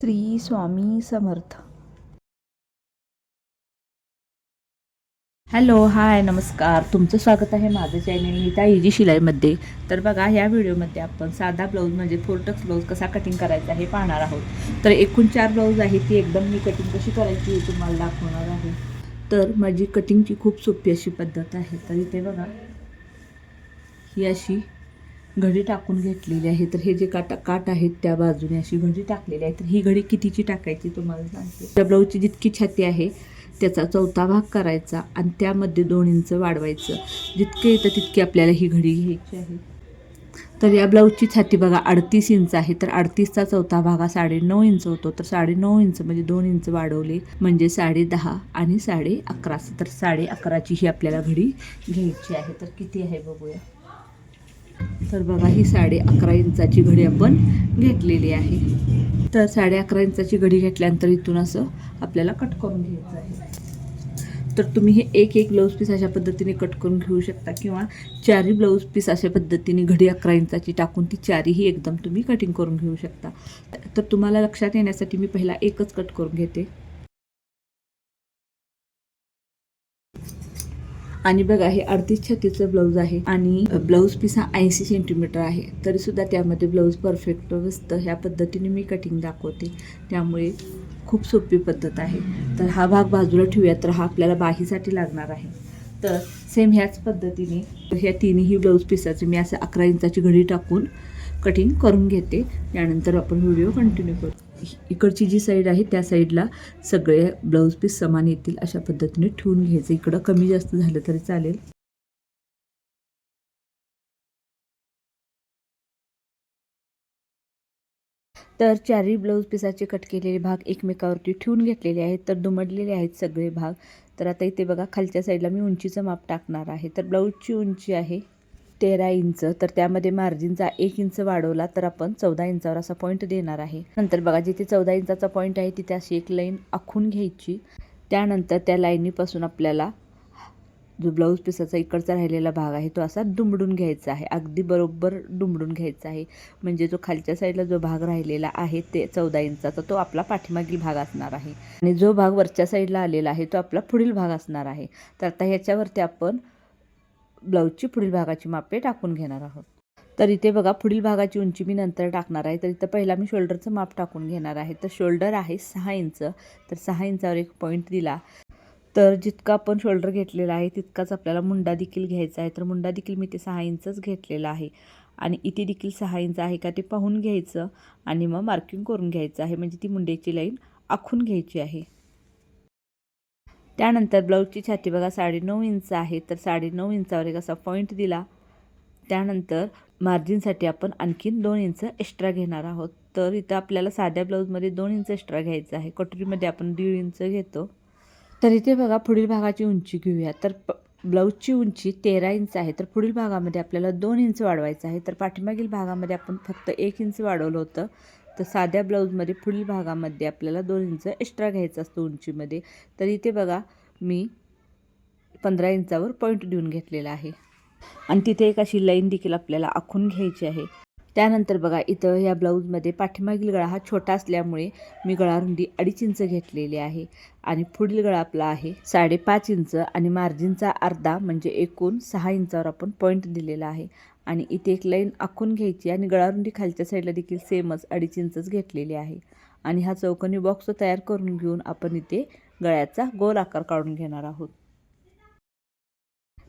Shri Swami Samarth. Hello hi नमस्कार. तुमचं स्वागत आहे माझं चॅनल नीता इजी शिलाईमध्ये. तर बघा ह्या व्हिडिओमध्ये आपण साधा ब्लाऊज म्हणजे फोरटक्स ब्लाऊज कसा कटिंग करायचा हे पाहणार आहोत. तर एकूण चार ब्लाऊज आहे ती एकदम मी कटिंग कशी करायची हे तुम्हाला दाखवणार आहे. तर माझी कटिंगची खूप सोपी अशी पद्धत आहे. तर इथे बघा ही अशी घडी टाकून घेतलेली आहे. तर हे जे काटा काट आहेत त्या बाजूने अशी घडी टाकलेली आहे. तर ही घडी कितीची टाकायची तुम्हाला सांगते. त्या ब्लाऊजची जितकी छाती आहे त्याचा चौथा भाग करायचा आणि त्यामध्ये दोन इंच वाढवायचं. जितके येतं तितकी आपल्याला ही घडी घ्यायची आहे. तर या ब्लाऊजची छाती बघा अडतीस इंच आहे. तर अडतीसचा चौथा भाग हा साडेनऊ इंच होतो. तर साडेनऊ इंच म्हणजे दोन इंच वाढवले म्हणजे साडे दहा आणि साडे अकरा तर साडे अकराची ही आपल्याला घडी घ्यायची आहे. तर किती आहे बघूया. तर बघा ही साडे अकरा इंचाची घडी आपण घेतलेली आहे. तर साडे अकरा इंचाची घडी घेतल्यानंतर इथून असं आपल्याला कट करून घ्यायचं आहे. तर तुम्ही हे एक एक ब्लाऊज पीस अशा पद्धतीने कट करून घेऊ शकता किंवा चारही ब्लाऊज पीस अशा पद्धतीने घडी अकरा इंचाची टाकून ती चारीही एकदम तुम्ही कटिंग करून घेऊ शकता. तर तुम्हाला लक्षात येण्यासाठी मी पहिला एकच कट करून घेते. आणि बघा हे अडतीस छत्तीसचं ब्लाऊज आहे आणि ब्लाऊज पीस हा ऐंशी सेंटीमीटर आहे. तरी सुद्धा त्यामध्ये ब्लाऊज परफेक्ट बसतं ह्या पद्धतीने मी कटिंग दाखवते. त्यामुळे खूप सोपी पद्धत आहे. तर हा भाग बाजूला ठेवूया तर हा आपल्याला बाहीसाठी लागणार आहे. तर सेम ह्याच पद्धतीने ह्या तिन्ही ब्लाऊज पिसाचे मी असं अकरा इंचाची घडी टाकून कटिंग करून घेते. त्यानंतर आपण व्हिडिओ कंटिन्यू करू. इकडची जी साईड आहे त्या साईडला सगळे ब्लाऊज पीस समान येतील अशा पद्धतीने ठेवून घ्यायचं. इकडं कमी जास्त झालं तरी चालेल. तर चारही ब्लाऊज पिसाचे कट केलेले भाग एकमेकावरती ठेवून घेतलेले आहेत. तर दुमडलेले आहेत सगळे भाग. तर आता इथे बघा खालच्या साईडला मी उंचीचं माप टाकणार आहे. तर ब्लाऊजची उंची आहे तेरा इंच तर त्यामध्ये मार्जिनचा एक इंच वाढवला तर आपण चौदा इंचावर असा पॉईंट देणार आहे. नंतर बघा जिथे चौदा इंचाचा पॉईंट आहे तिथे अशी एक लाईन आखून घ्यायची. त्यानंतर त्या लाईनीपासून आपल्याला जो ब्लाऊज पिसाचा इकडचा राहिलेला भाग आहे तो असा दुमडून घ्यायचा आहे. अगदी बरोबर दुमडून घ्यायचा आहे. म्हणजे जो खालच्या साईडला जो भाग राहिलेला आहे ते चौदा इंचाचा तो आपला पाठीमागील भाग असणार आहे. आणि जो भाग वरच्या साईडला आलेला आहे तो आपला पुढील भाग असणार आहे. तर आता ह्याच्यावरती आपण ब्लाऊजची पुढील भागाची मापे टाकून घेणार आहोत. तर इथे बघा पुढील भागाची उंची मी नंतर टाकणार आहे. तर इथं पहिला मी शोल्डरचं माप टाकून घेणार आहे. तर शोल्डर आहे सहा इंच. तर सहा इंचावर एक पॉईंट दिला. तर जितका आपण शोल्डर घेतलेला आहे तितकाच आपल्याला मुंडा देखील घ्यायचा आहे. तर मुंडा देखील मी ते सहा इंचच घेतलेला आहे. आणि इथे देखील सहा इंच आहे का ते पाहून घ्यायचं आणि मग मार्किंग करून घ्यायचं आहे. म्हणजे ती मुंड्याची लाईन आखून घ्यायची आहे. त्यानंतर ब्लाऊजची छाती बघा साडेनऊ इंच आहे तर साडेनऊ इंचावर एक असा पॉईंट दिला. त्यानंतर मार्जिनसाठी आपण आणखीन दोन इंच एक्स्ट्रा घेणार आहोत. तर इथं आपल्याला साध्या ब्लाऊजमध्ये दोन इंच एक्स्ट्रा घ्यायचं आहे. कटोरीमध्ये आपण दीड इंच घेतो. तर इथे बघा पुढील भागाची उंची घेऊया. तर प ब्लाऊजची उंची तेरा इंच आहे तर पुढील भागामध्ये आपल्याला दोन इंच वाढवायचं आहे. तर पाठीमागील भागामध्ये आपण फक्त एक इंच वाढवलं होतं. तर साध्या ब्लाऊजमध्ये पुढील भागामध्ये आपल्याला दोन इंच एक्स्ट्रा घ्यायचा असतो उंचीमध्ये. तर इथे बघा मी पंधरा इंचावर पॉईंट देऊन घेतलेला आहे. आणि तिथे एक अशी लाईन देखील आपल्याला आखून घ्यायची आहे. त्यानंतर बघा इथं ह्या ब्लाऊजमध्ये पाठीमागील गळा हा छोटा असल्यामुळे मी गळा रुंदी अडीच इंच घेतलेली आहे. आणि पुढील गळा आपला आहे साडेपाच इंच आणि मार्जिनचा अर्धा म्हणजे एकूण सहा इंचावर आपण पॉईंट दिलेला आहे. आणि इथे एक लाईन आखून घ्यायची आणि गळारुंदी खालच्या साईडला देखील सेमच अडीच इंचच घेतलेली आहे. आणि हा चौकोनी बॉक्स तयार करून घेऊन आपण इथे गळ्याचा गोल आकार काढून घेणार आहोत.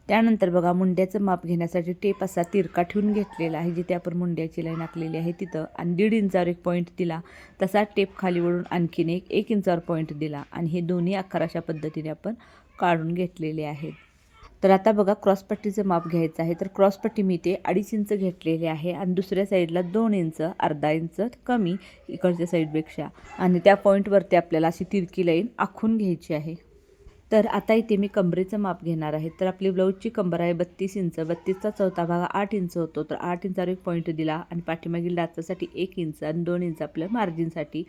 त्यानंतर बघा मुंड्याचं माप घेण्यासाठी टेप असा तिरका ठेवून घेतलेला आहे जिथे आपण मुंड्याची लाईन आखलेली आहे तिथं आणि दीड इंचावर एक पॉईंट दिला. तसा टेप खाली वळून आणखीन एक एक इंचावर पॉईंट दिला. आणि हे दोन्ही आकार अशा पद्धतीने आपण काढून घेतलेले आहेत. तर आता बघा क्रॉसपट्टीचं माप घ्यायचं आहे. तर क्रॉसपट्टी मी ते अडीच इंच घेतलेले आहे आणि दुसऱ्या साईडला दोन इंच अर्धा इंच कमी इकडच्या साईडपेक्षा. आणि त्या पॉईंटवरती आपल्याला अशी तिरकी लाईन आखून घ्यायची आहे. तर आता इथे मी कमरेचं माप घेणार आहे. तर आपली ब्लाऊजची कंबर आहे बत्तीस इंच. बत्तीसचा चौथा भाग आठ इंच होतो. तर आठ इंचावर एक पॉईंट दिला आणि पाठीमागील डाचासाठी एक इंच आणि दोन इंच आपल्या मार्जिनसाठी.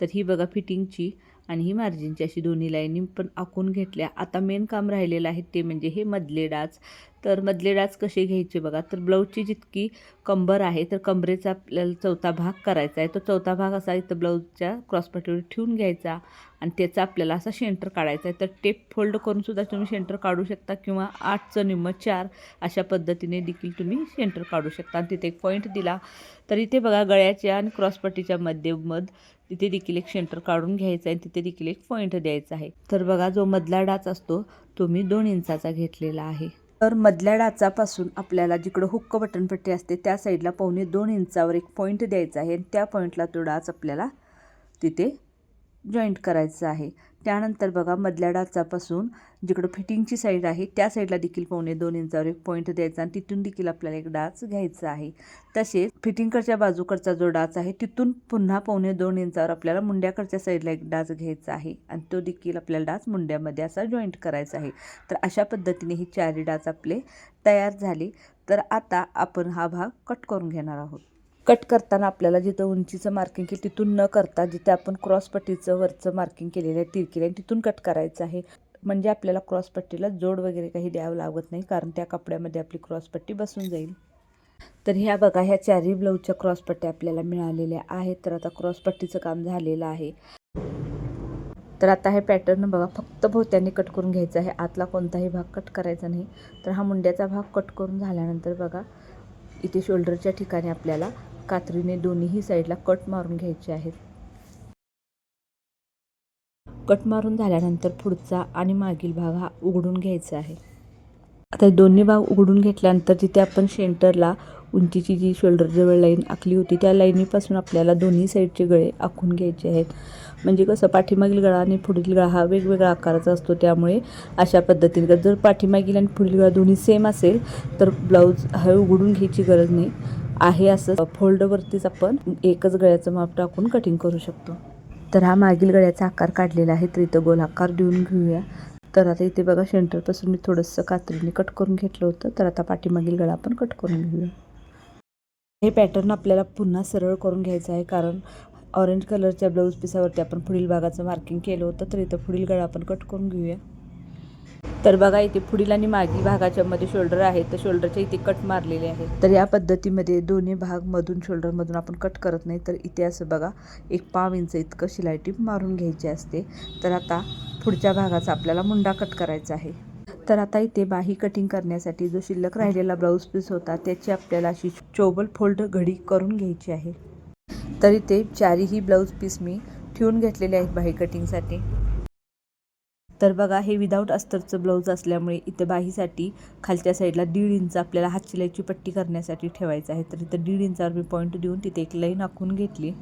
तर ही बघा फिटिंगची आणि ही मार्जिनची अशी दोन्ही लाईनी पण आखून घेतल्या. आता मेन काम राहिलेलं आहे ते म्हणजे हे मधले डाच तर मधले डाच कसे घ्यायचे बघा. तर ब्लाऊजची जितकी कंबर आहे तर कंबरेचा आपल्याला चौथा भाग करायचा आहे. तो चौथा भाग असा इथं ब्लाऊजच्या क्रॉसपट्टीवर ठेवून घ्यायचा आणि त्याचा आपल्याला असा शेंटर काढायचा आहे. तर टेप फोल्ड करूनसुद्धा तुम्ही शेंटर काढू शकता किंवा आठचं निम्म चार अशा पद्धतीने देखील तुम्ही शेंटर काढू शकता. आणि तिथे एक पॉईंट दिला तर इथे बघा गळ्याच्या आणि क्रॉसपट्टीच्या मध्यमध तिथे देखील एक शेंटर काढून घ्यायचा आहे. तिथे देखील एक पॉईंट द्यायचा आहे. तर बघा जो मधला डाच असतो तो मी दोन इंचाचा घेतलेला आहे. तर मधल्या डाचापासून आपल्याला जिकडं हुक्क बटनपट्टी असते त्या साईडला पावणे दोन इंचावर एक पॉईंट द्यायचा आहे आणि त्या पॉईंटला तो डाच आपल्याला तिथे जॉईंट करायचं आहे. त्यानंतर बघा मधल्या डाचापासून जिकडं फिटिंगची साईड आहे त्या साईडला देखील पावणे दोन इंचावर एक पॉईंट द्यायचा आणि तिथून देखील आपल्याला एक डाच घ्यायचा आहे. तसेच फिटिंगकडच्या बाजूकडचा जो डाच आहे तिथून पुन्हा पावणे दोन इंचावर आपल्याला मुंड्याकडच्या साईडला एक डाच घ्यायचा आहे आणि तो देखील आपल्याला डाच मुंड्यामध्ये असा जॉईंट करायचा आहे. तर अशा पद्धतीने ही चारी डाच आपले तयार झाले. तर आता आपण हा भाग कट करून घेणार आहोत. कट करताना आपल्याला जिथं उंचीचं मार्किंग केलं तिथून न करता जिथे आपण क्रॉसपट्टीचं वरचं मार्किंग केलेलं आहे तिरकीला आणि तिथून कट करायचं आहे. म्हणजे आपल्याला क्रॉसपट्टीला जोड वगैरे काही द्यावं लागत नाही कारण त्या कपड्यामध्ये आपली क्रॉसपट्टी बसून जाईल. तर ह्या बघा ह्या चारही ब्लाऊजच्या क्रॉसपट्ट्या आपल्याला मिळालेल्या आहेत. तर आता क्रॉसपट्टीचं काम झालेलं आहे. तर आता हे पॅटर्न बघा फक्त भोवत्यांनी कट करून घ्यायचं आहे. आतला कोणताही भाग कट करायचा नाही. तर हा मुंड्याचा भाग कट करून झाल्यानंतर बघा इथे शोल्डरच्या ठिकाणी आपल्याला कात्रीने दोन्हीही साईडला कट मारून घ्यायचे आहेत. कट मारून झाल्यानंतर पुढचा आणि मागील भाग हा उघडून घ्यायचा आहे. आता दोन्ही भाग उघडून घेतल्यानंतर तिथे आपण सेंटरला उंचीची जी शोल्डरजवळ लाईन आखली होती त्या लाईनीपासून आपल्याला दोन्ही साईडचे गळे आखून घ्यायचे आहेत. म्हणजे कसं पाठीमागील गळा आणि पुढील गळा हा वेगवेगळ्या आकाराचा असतो. त्यामुळे अशा पद्धतीने जर पाठीमागील आणि पुढील गळा दोन्ही सेम असेल तर ब्लाऊज हा उघडून घ्यायची गरज नाही. आहे असं फोल्डवरतीच आपण एकच गळ्याचं माप टाकून कटिंग करू शकतो. तर हा मागील गळ्याचा आकार काढलेला आहे तर इथं गोल आकार देऊन घेऊया. तर आता इथे बघा सेंटरपासून मी थोडंसं कात्रीने कट करून घेतलं होतं तर आता पाठीमागील गळा आपण कट करून घेऊया. हे पॅटर्न आपल्याला पुन्हा सरळ करून घ्यायचं आहे कारण ऑरेंज कलरच्या ब्लाऊज पिसावरती आपण पुढील भागाचं मार्किंग केलं होतं तर इथं पुढील गळा आपण कट करून घेऊया. तर बघा इथे पुढील आणि मागील भागाच्या मध्ये शोल्डर आहे तर शोल्डरच्या इथे कट मारलेले आहे. तर या पद्धतीमध्ये दोन्ही भाग मधून शोल्डरमधून आपण कट करत नाही. तर इथे असं बघा एक पाव इंच इतकं शिलाई टीप मारून घ्यायची असते. तर आता पुढच्या भागाचा आपल्याला मुंडा कट करायचा आहे. तर आता इथे बाही कटिंग करण्यासाठी जो शिल्लक राहिलेला ब्लाऊज पीस होता त्याची आपल्याला अशी चोबल फोल्ड घडी करून घ्यायची आहे. तर इथे चारीही ब्लाऊज पीस मी ठेवून घेतलेले आहेत बाही कटिंगसाठी तर बघा हे विदाऊट अस्तरचं ब्लाऊज असल्यामुळे इथं बाहीसाठी खालच्या साईडला दीड इंच आपल्याला हात शिलाईची पट्टी करण्यासाठी ठेवायचं आहे. तर इथं दीड इंचावर मी पॉईंट देऊन तिथे एक लाईन आखून घेतली.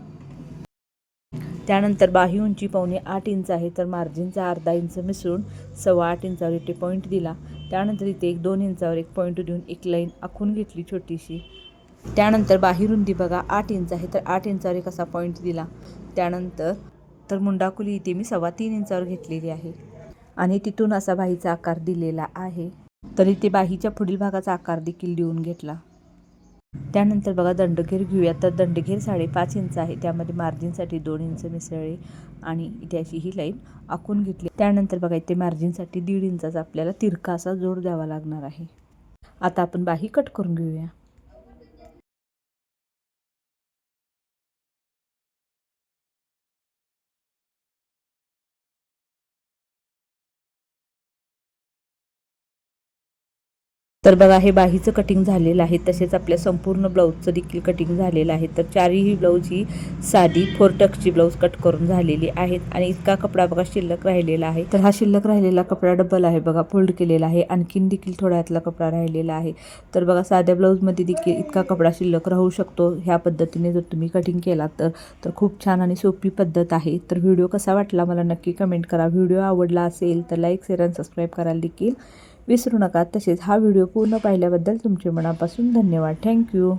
त्यानंतर बाही उंची पावणे आठ इंच आहे. तर मार्जिनचा अर्धा इंच मिसळून सव्वा आठ इंचावर इथे पॉईंट दिला. त्यानंतर इथे एक दोन इंचावर एक पॉईंट देऊन एक लाईन आखून घेतली छोटीशी. त्यानंतर बाही रुंदी बघा आठ इंच आहे. तर आठ इंचावर एक असा पॉईंट दिला. त्यानंतर तर मुंडाकुली इथे मी सव्वा तीन इंचावर घेतलेली आहे. आणि तिथून असा बाहीचा आकार दिलेला आहे. तर इथे बाहीच्या पुढील भागाचा आकार देखील देऊन घेतला. त्यानंतर बघा दंडघेर घेऊया. तर दंडघेर साडेपाच इंच आहे. त्यामध्ये मार्जिनसाठी दोन इंच मिसळले आणि इथे अशी ही लाईन आखून घेतली. त्यानंतर बघा इथे मार्जिनसाठी दीड इंचाचा आपल्याला तिरका असा जोड द्यावा लागणार आहे. आता आपण बाही कट करून घेऊया. तर बघा हे बाहीचं कटिंग झालेलं आहे. तसेच आपल्या संपूर्ण ब्लाऊजचं देखील कटिंग झालेलं आहे. तर चारही ब्लाऊज ही साधी फोर टक्सची ब्लाऊज कट करून झालेली आहेत. आणि इतका कपडा बघा शिल्लक राहिलेला आहे. तर हा शिल्लक राहिलेला कपडा डबल आहे बघा फोल्ड केलेला आहे. आणखीन देखील थोडा यातला कपडा राहिलेला आहे. तर बघा साध्या ब्लाऊजमध्ये देखील इतका कपडा शिल्लक राहू शकतो. ह्या पद्धतीने जर तुम्ही कटिंग केला तर तर खूप छान आणि सोपी पद्धत आहे. तर व्हिडिओ कसा वाटला मला नक्की कमेंट करा. व्हिडिओ आवडला असेल तर लाईक शेअर आणि सबस्क्राईब करायला देखील. विसरू नका. तसेच हा व्हिडिओ पूर्ण पाहिल्याबद्दल तुमचे मनापासून धन्यवाद. थँक्यू.